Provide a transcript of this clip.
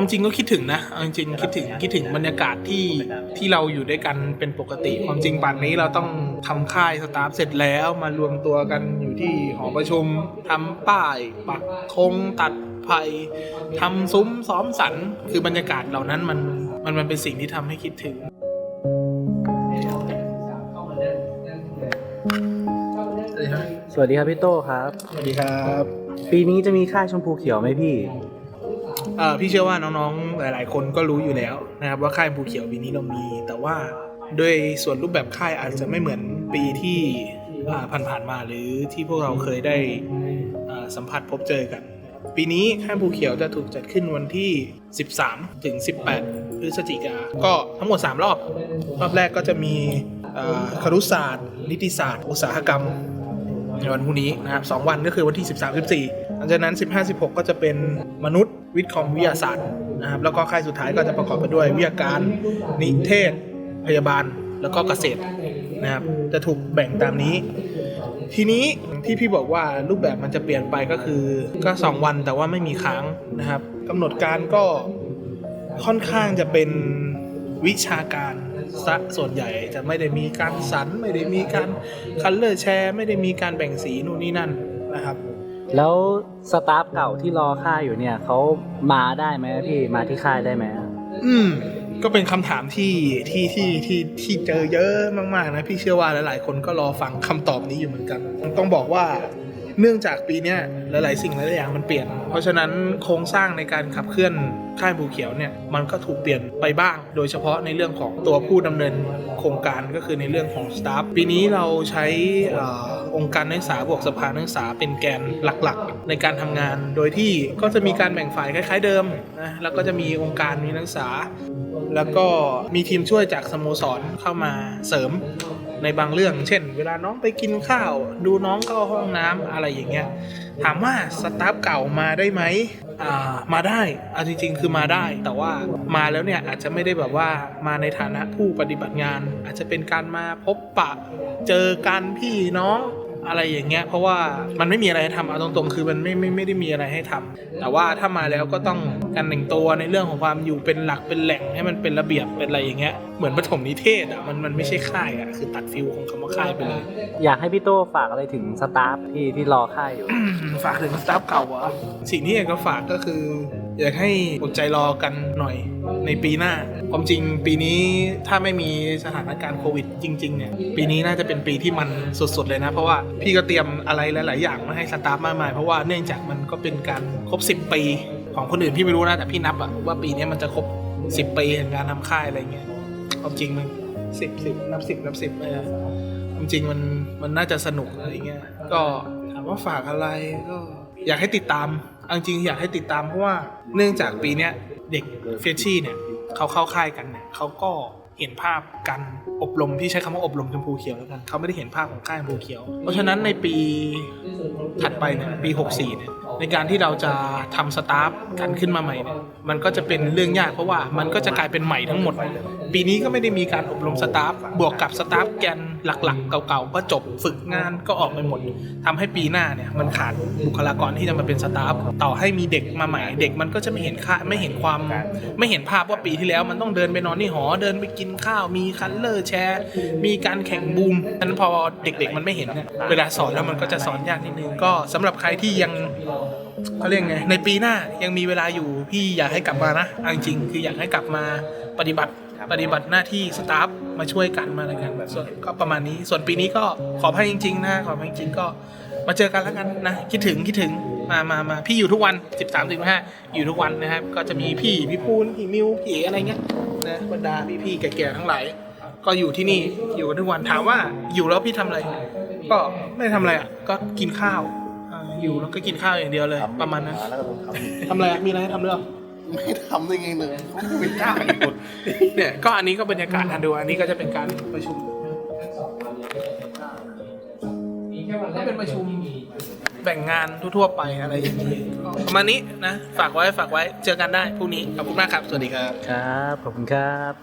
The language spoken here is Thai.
ความจริงก็คิดถึงนะเอาจริงๆคิดถึงคิดถึงบรรยากาศที่ที่เราอยู่ด้วยกันเป็นปกติ ความจริงป่านนี้เราต้องทำค่ายสตาฟเสร็จแล้วมารวมตัวกันอยู่ที่หอประชุมทำป้ายปักธงตัดไผ่ทำซุ้มซ้อมสันคือบรรยากาศเหล่านั้นมันมันมันเป็นสิ่งที่ทำให้คิดถึง สวัสดีครับพี่โต้ครับ สวัสดีครับ ปีนี้จะมีค่ายชมพูเขียวไหมพี่เอ่อ พี่เชื่อว่าน้องๆ หลาย ๆ คนก็รู้อยู่แล้วนะครับว่าค่ายภูเขียวปีนี้เรามี แต่ว่าด้วยส่วนรูปแบบค่ายอาจจะไม่เหมือนปีที่ผ่านๆมาหรือที่พวกเราเคยได้สัมผัสพบเจอกัน ปีนี้ค่ายภูเขียวจะถูกจัดขึ้นวันที่ 13 ถึง 18 พฤศจิกา ก็ทั้งหมด 3 รอบ รอบแรกก็จะมีอ่าครุศาสตร์ นิติศาสตร์ อุตสาหกรรมในวันพรุ่งนี้นะครับสองวันก็คือวันที่ 13 14 หลังจากนั้น 15 16 ก็จะเป็นมนุษย์ วิทย์คอมวิทยาศาสตร์นะครับแล้วก็ค่ายสุดท้ายก็จะประกอบไปด้วยวิทยาการนิเทศ พยาบาลแล้วก็เกษตรนะครับจะถูกแบ่งตามนี้ ทีนี้ที่พี่บอกว่ารูปแบบมันจะเปลี่ยนไปก็คือก็ 2 วันแต่ว่าไม่มีค้างนะครับกำหนดการก็ค่อนข้างจะเป็นวิชาการซะส่วนใหญ่จะไม่ได้มีการสันไม่ได้มีการคัลเลอร์แชร์ ไม่ได้มีการแบ่งสีนู่นนี่นั่นนะครับ แล้วสตาฟเก่าที่รอค่ายอยู่เนี่ยเขามาได้ไหมพี่มาที่ค่ายได้ไหมอืม ก็เป็นคำถามที่ที่ที่ที่ที่เจอเยอะมากๆนะพี่เชื่อว่าหลายๆ คนก็รอฟังคำตอบนี้อยู่เหมือนกันต้องบอกว่าเนื่องจากปีนี้หลาย ๆ สิ่งหลาย ๆ อย่างมันเปลี่ยน เพราะฉะนั้นโครงสร้างในการขับเคลื่อนค่ายภูเขียวเนี่ยมันก็ถูกเปลี่ยนไปบ้าง โดยเฉพาะในเรื่องของตัวผู้ดำเนินโครงการก็คือในเรื่องของสตาฟปีนี้เราใช้ องค์การนักศึกษาบวกสภานักศึกษาเป็นแกนหลักๆ ในการทำงาน โดยที่ก็จะมีการแบ่งฝ่ายคล้าย ๆเดิมนะแล้วก็จะมีองค์การมีนักศึกษา แล้วก็มีทีมช่วยจากสโมสรเข้ามาเสริมในบางเรื่อง เช่น เวลาน้องไปกินข้าว ดูน้องเข้าห้องน้ำอะไรอย่างเงี้ยถามว่าสตาฟเก่ามาได้ไหม มาได้เอาจริง ๆ คือมาได้ แต่ว่ามาแล้วเนี่ยอาจจะไม่ได้แบบว่ามาในฐานะผู้ปฏิบัติงาน อาจจะเป็นการมาพบปะ เจอกันพี่น้อง อะไรอย่างเงี้ยเพราะว่ามันไม่มีอะไรให้ทำเอาตรงๆ คือมันไม่ไม่ไม่ได้มีอะไรให้ทำแต่ว่าถ้ามาแล้วก็ต้องการแต่งตัวในเรื่องของความอยู่เป็นหลักเป็นแหล่งให้มันเป็นระเบียบเป็นอะไรอย่างเงี้ยเหมือนปฐมนิเทศอะมันมันไม่ใช่ค่ายอะคือตัดฟิลของคำว่าค่ายไปเลย อยากให้พี่โต้ฝากอะไรถึงสตาฟที่ที่รอค่ายอยู่ ฝากถึงสตาฟเก่าเหรอสิ่งที่อยากจะฝากก็คือ อยากให้อดใจรอกันหน่อยในปีหน้า ความจริงปีนี้ถ้าไม่มีสถานการณ์โควิดจริงๆเนี่ยปีนี้น่าจะเป็นปีที่มันสุดๆเลยนะ เพราะว่าพี่ก็เตรียมอะไรหลาย ๆ อย่างมาให้สตาฟมากมายเพราะว่าเนื่องจากมันก็เป็นการครบ 10 ปี ของคนอื่นพี่ไม่รู้นะแต่พี่นับอะว่าปีนี้มันจะครบ 10 ปีแห่งการทำค่ายอะไรเงี้ยความจริงมันสิบสิบนับสิบนับสิบเออความจริงมันมันน่าจะสนุกอะไรเงี้ยก็ถามว่าฝากอะไรก็อยากให้ติดตาม เอาจริงอยากให้ติดตามเพราะว่าเนื่องจากปีนี้เด็กเฟชชี่เนี่ยเขาเข้าค่ายกันเนี่ยเขาก็เห็นภาพการอบรมพี่ใช้คำว่าอบรมชมพูเขียวแล้วกันเขาไม่ได้เห็นภาพของค่ายชมพูเขียว เพราะฉะนั้นในปีถัดไปเนี่ยปี 64เนี่ย ในการที่เราจะทำสตาฟกันขึ้นมาใหม่เนี่ยมันก็จะเป็นเรื่องยากเพราะว่ามันก็จะกลายเป็นใหม่ทั้งหมด ปีนี้ก็ไม่ได้มีการอบรมสตาฟบวกกับสตาฟแกนหลักๆ เก่าๆก็จบฝึกงานก็ออกไปหมดทำให้ปีหน้าเนี่ยมันขาดบุคลากรที่จะมาเป็นสตาฟต่อให้มีเด็กมาใหม่ เด็กมันก็จะไม่เห็นค่าไม่เห็นความไม่เห็นภาพว่าปีที่แล้ว มันต้องเดินไปนอนที่หอเดินไปกินข้าวมีคัลเลอร์แชร์ มีการแข่งบูมฉะนั้นพอเด็กๆมันไม่เห็นเนี่ยเวลาสอนแล้วมันก็จะสอนยากนิดนึงก็สำหรับใครที่ยังเขาเรียกไงในปีหน้ายังมีเวลาอยู่พี่อยากให้กลับมานะเอาจริงๆคืออยากให้กลับมาปฏิบัติปฏิบัติหน้าที่สตาฟมาช่วยกันมาอะไรกันส่วนก็ประมาณนี้ ส่วนปีนี้ก็ขอให้จริง ๆ นะขอให้จริงๆก็มาเจอกันแล้วกันนะ คิดถึงคิดถึงมามามาพี่อยู่ทุกวัน 13ถึง5อยู่ทุกวันนะครับ ก็จะมีพี่พี่ปูนพี่มิวพี่เอ๋อะไรเงี้ยนะบรรดาพี่พี่ๆแก่ๆทั้งหลายก็อยู่ที่นี่อยู่กันทุกวันถามว่าอยู่แล้วพี่ทำอะไร ก็ไม่ได้ทำอะไรอะก็กินข้าว อ่าอยู่แล้วก็กินข้าวอย่างเดียวเลย ประมาณนั้นแล้วก็ต้องททำอะไรอะมีอะไรให้ทำเรื่องำไม่ทำได้ไงเลยเขาเป็นกล้าอีกคนเนี่ยก็อันนี้ก็บรรยากาศอันดูอันนี้ก็จะเป็นการประชุมก็เป็นประชุมแบ่งงานทั่วๆไปอะไรอย่างนี้ก็ประมาณนี้นะฝากไว้ฝากไว้เจอกันได้พรุ่งนี้ขอบคุณมากครับสวัสดีครับ ครับ ขอบคุณครับ